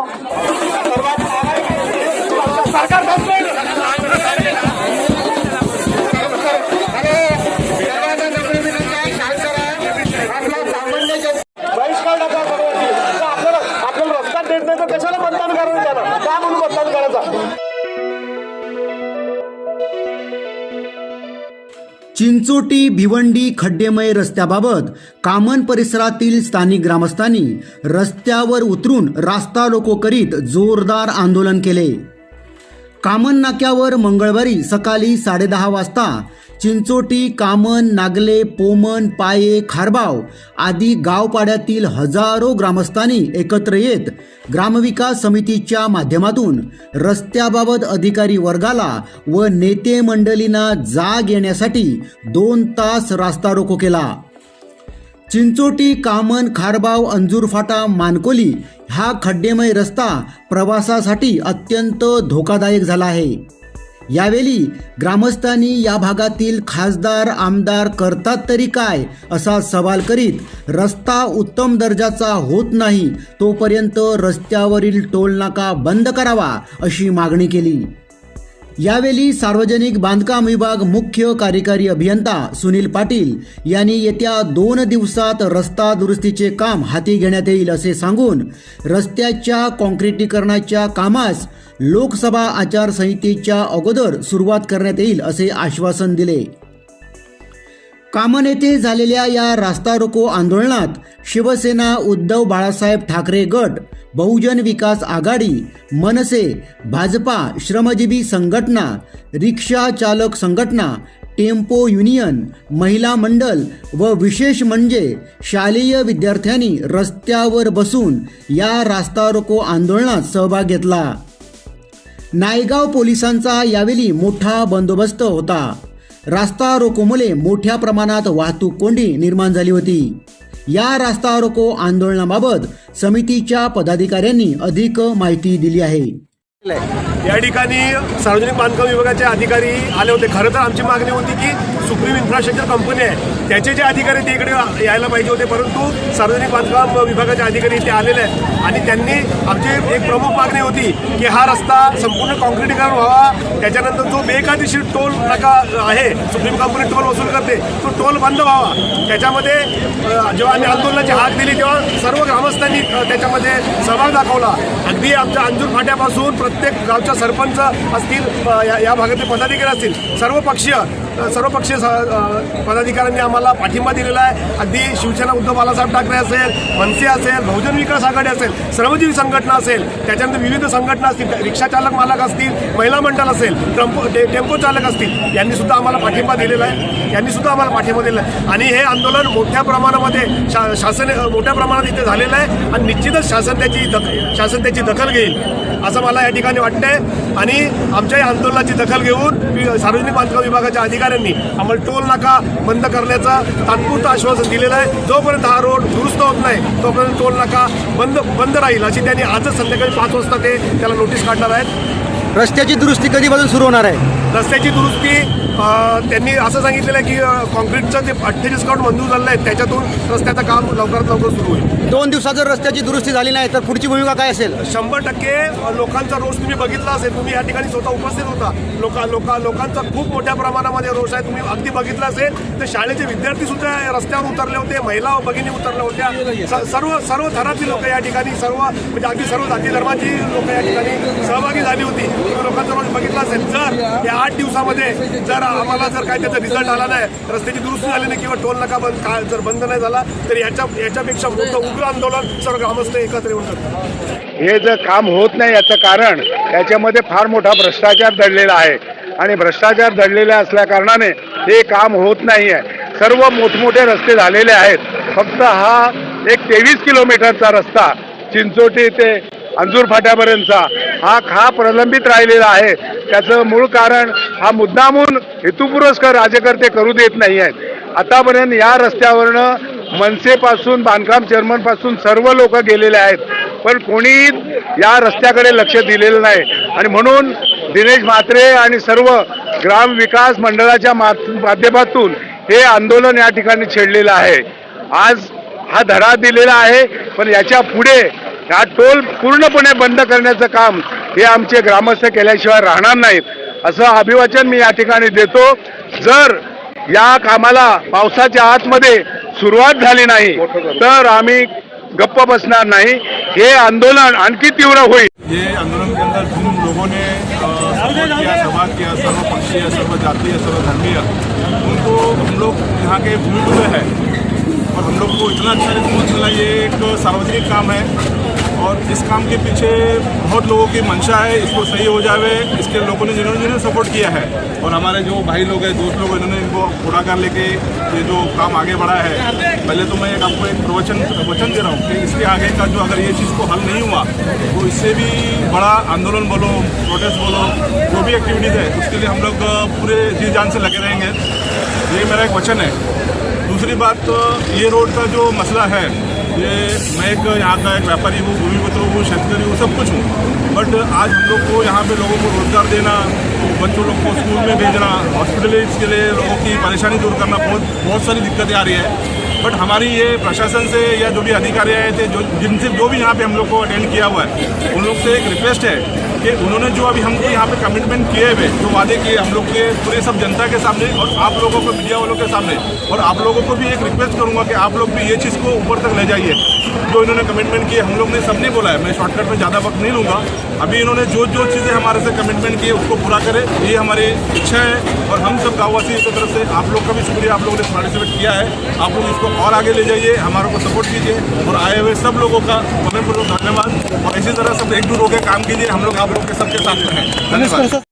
Oh. Chinchoti Bhiwandi खड्डेमय रस्त्याबाबत Kaman परिसरातील स्थानिक ग्रामस्थांनी रस्त्यावर उतरून रास्ता रोको करीत जोरदार आंदोलन केले. कामन नाक्यावर मंगळवारी सकाळी साडेदहा वाजता चिंचोटी कामन नागले पोमन पाये खारबाव आदी गावपाड्यातील हजारो ग्रामस्थांनी एकत्र येत ग्रामविकास समितीच्या माध्यमातून रस्त्याबाबत अधिकारी वर्गाला व नेते मंडळींना जाग येण्यासाठी दोन तास रास्ता रोको केला. चिंचोटी कामन खारबाव अंजूर फाटा मानकोली हा खड्डेमय रस्ता प्रवासासाठी अत्यंत धोकादायक झाला आहे. यावेळी ग्रामस्थांनी या भागातील खासदार आमदार करतात तरी काय असा सवाल करीत रस्ता उत्तम दर्जाचा होत नाही तोपर्यंत रस्त्यावरील टोलनाका बंद करावा अशी मागणी केली. यावेळी सार्वजनिक बांधकाम विभाग मुख्य कार्यकारी अभियंता सुनील पाटील यांनी येत्या दोन दिवसात रस्ता दुरुस्तीचे काम हाती घेण्यात येईल असे सांगून रस्त्याच्या कॉन्क्रिटीकरणाच्या कामास लोकसभा आचारसंहितेच्या अगोदर सुरुवात करण्यात येईल असे आश्वासन दिले. कामन येथे झालेल्या या रास्ता रोको आंदोलनात शिवसेना उद्धव बाळासाहेब ठाकरे गट बहुजन विकास आघाडी मनसे भाजपा श्रमजीवी संघटना रिक्षा चालक संघटना टेम्पो युनियन महिला मंडल व विशेष म्हणजे शालेय विद्यार्थ्यांनी रस्त्यावर बसून या रास्ता रोको आंदोलनात सहभाग घेतला. नायगाव पोलिसांचा यावेळी मोठा बंदोबस्त होता. रास्ता रोकोमुळे मोठ्या प्रमाणात वाहतूक कोंडी निर्माण झाली होती. या रास्ता रोको आंदोलनाबाबत समितीच्या पदाधिकाऱ्यांनी अधिक माहिती दिली आहे. या ठिकाणी सार्वजनिक बांधकाम विभागाचे अधिकारी आले होते. खरं तर आमची मागणी होती की सुप्रीम इन्फ्रास्ट्रक्चर कंपनी आहे. त्याचे जे अधिकारी ते इकडे यायला पाहिजे होते परंतु सार्वजनिक बांधकाम विभागाचे अधिकारी इथे आलेले आहेत. आणि त्यांनी आमची एक प्रमुख मागणी होती की हा रस्ता संपूर्ण कॉन्क्रिटीकरण व्हावा. त्याच्यानंतर जो बेकायदेशीर टोल नाका आहे सुप्रीम कंपनी टोल वसूल करते तो टोल बंद व्हावा. त्याच्यामध्ये जेव्हा आम्ही आंदोलनाची हाक दिली तेव्हा सर्व ग्रामस्थांनी त्याच्यामध्ये सहभाग दाखवला. अगदी आमच्या अंजूर फाट्यापासून प्रत्येक गावच्या सरपंच असतील या- या भागातील पदाधिकारी असतील सर्व सर्वपक्षीय स- पदाधिकाऱ्यांनी आम्हाला पाठिंबा दिलेला आहे. अगदी शिवसेना उद्धव बालासाहेब ठाकरे असेल मनसे असेल बहुजन विकास आघाडी असेल श्रमजीवी संघटना असेल त्याच्यानंतर विविध संघटना असतील रिक्षा चालक मालक असतील महिला मंडळ असेल ट्रम्पो टे- टेम्पो चालक असतील यांनी सुद्धा आम्हाला पाठिंबा दिलेला आहे. यांनी सुद्धा आम्हाला पाठिंबा दिलेला आहे. आणि हे आंदोलन मोठ्या प्रमाणामध्ये शा शासन मोठ्या प्रमाणात इथे झालेलं आहे आणि निश्चितच शासन त्याची दख शासन त्याची दखल घेईल असं मला या ठिकाणी वाटतंय. आणि आमच्या या आंदोलनाची दखल घेऊन सार्वजनिक बांधकाम विभागाच्या अधिकाऱ्यांनी आम्हाला टोल नाका बंद करण्याचं तात्पुरतं आश्वासन दिलेलं आहे. जोपर्यंत हा रोड दुरुस्त होत नाही तोपर्यंत टोल नाका बंद बंद राहील अशी त्यांनी आजच संध्याकाळी पाच वाजता ते त्याला नोटीस काढणार आहेत. रस्त्याची दुरुस्ती कधीपासून सुरू होणार आहे? रस्त्याची दुरुस्ती त्यांनी असं सांगितलेलं आहे की कॉन्क्रीटचं जे अठ्ठेचाळीस काउंट मंजूर झालं आहे त्याच्यातून रस्त्याचं काम लवकरात लवकर सुरू होईल. दोन दिवसात जर रस्त्याची दुरुस्ती झाली नाही तर पुढची भूमिका काय असेल? शंभर टक्के लोकांचा रोष तुम्ही बघितला असेल तुम्ही या ठिकाणी स्वतः उपस्थित होता. लोका लोका लोकांचा खूप मोठ्या प्रमाणामध्ये रोष आहे तुम्ही अगदी बघितलं असेल. तर शाळेचे विद्यार्थी सुद्धा रस्त्यावर उतरले होते महिला भगिनी उतरल्या होत्या. सर्व सर्व थरातली लोक या ठिकाणी सर्व म्हणजे अगदी सर्व जाती धर्माची लोक या ठिकाणी सहभागी झाली होती. लोकांचा रोष बघितला असेल. जर या आठ दिवसामध्ये जर आम्हाला जर काय त्याचा रिझल्ट आला नाही रस्त्याची दुरुस्ती झाली नाही किंवा टोल नका बंद का जर बंद नाही झाला तर याच्या याच्यापेक्षा मोठं उग्र आंदोलन सर्व ग्रामस्थ एकत्र येऊन करतात. हे जर काम होत नाही याचं कारण याच्यामध्ये फार मोठा भ्रष्टाचार दडलेला आहे. आणि भ्रष्टाचार दडलेला असल्या कारणाने हे काम होत नाही आहे सर्व मोठमोठे रस्ते झालेले आहेत. फक्त हा एक तेवीस किलोमीटरचा रस्ता चिंचोटी ते अंजूर फाट्यापर्यंतचा हा खा प्रलंबित राहिलेला आहे. त्याचं मूळ कारण हा मुद्दामून हेतुपुरस्कर राजकर्ते करू देत नाही आहेत. आतापर्यंत या रस्त्यावरनं मनसेपासून बांधकाम चेअरमनपासून सर्व लोक गेलेले आहेत. पण कोणी या रस्त्याकडे लक्ष दिलेलं नाही. आणि म्हणून दिनेश म्हात्रे आणि सर्व ग्राम विकास मंडळाच्या माध्यमातून हे आंदोलन या ठिकाणी छेडलेलं आहे. आज हा धडा दिलेला आहे पण याच्यापुढे हा टोल पूर्णपणे बंद करण्याचं काम हे आमचे ग्रामस्थ केल्याशिवाय राहणार नाहीत असं अभिवाचन मी या ठिकाणी देतो. जर या कामाला पावसाच्या आतमध्ये सुरुवात झाली नाही तर आम्ही गप्प बसणार नाही. हे आंदोलन आणखी तीव्र होईल. हे आंदोलन के अंदर जिन लोगों ने अ, सपोर्ट किया संवाद किया सर्वपक्षीय सर्व जातीय सर्व धर्मीय उनको हम लोग यहाँ के भूमिपुत्र हैं. और हम लोग को इतना अच्छा रिस्पॉन्स मिला ये एक सार्वजनिक काम है। और इस काम के पीछे बहुत लोगों की मंशा है, इसको सही हो जावे। इसके लोगों ने जिन्होंने जिन्होंने सपोर्ट किया है। और हमारे जो भाई लोग हैं, दोस्त लोग इन्होंने इनको पूरा कर लेके ये जो काम आगे बढ़ा है। पहले तो मैं एक आपको एक प्रवचन वचन दे रहा हूँ कि इसके आगे का जो अगर ये चीज़ को हल नहीं हुआ तो इससे भी बड़ा आंदोलन बोलो प्रोटेस्ट बोलो, जो भी एक्टिविटीज़ है, उसके लिए हम लोग पूरे जी जान से लगे रहेंगे। ये मेरा एक वचन है। दूसरी बात तो ये रोड का जो मसला है ये मैं एक यहाँ का एक व्यापारी हूँ, भूमिपुत्र हूँ, शेतकारी हूँ, सब कुछ हूँ। बट आज हम लोग को यहाँ पे लोगों को रोज़गार देना, बच्चों लोग को स्कूल में भेजना हॉस्पिटलाइज के लिए लोगों की परेशानी दूर करना बहुत बहुत सारी दिक्कतें आ रही है। बट हमारी ये प्रशासन से या जो भी अधिकारी आए थे, जो जिनसे जो भी यहाँ पे हम लोग को अटेंड किया हुआ है, उन लोग से एक रिक्वेस्ट है कि उन्होंने जो अभी हमको यहाँ पे कमिटमेंट किए हुए, जो वादे किए हम लोग के पूरे सब जनता के सामने और आप लोगों को मीडिया वालों के सामने। और आप लोगों को भी एक रिक्वेस्ट करूँगा कि आप लोग भी ये चीज़ को ऊपर तक ले जाइए। जो इन्होंने कमिटमेंट किए, हम लोग ने सबने बोला है, मैं शॉर्टकट में ज़्यादा वक्त नहीं लूँगा। अभी इन्होंने जो जो चीज़ें हमारे से कमिटमेंट किए उसको पूरा करें। ये हमारी इच्छा है और हम सब गाँववासियों की तरफ़ से आप लोग का भी शुक्रिया, आप लोगों ने पार्टिसिपेट किया है। आप लोग इसको और आगे ले जाइए, हमारे को सपोर्ट कीजिए और आए हुए सब लोगों का मनपूर्वक धन्यवाद। और इसी तरह सब एकजुट होकर काम कीजिए, हम लोग आप लोग के सबके साथ में हैं। धन्यवाद।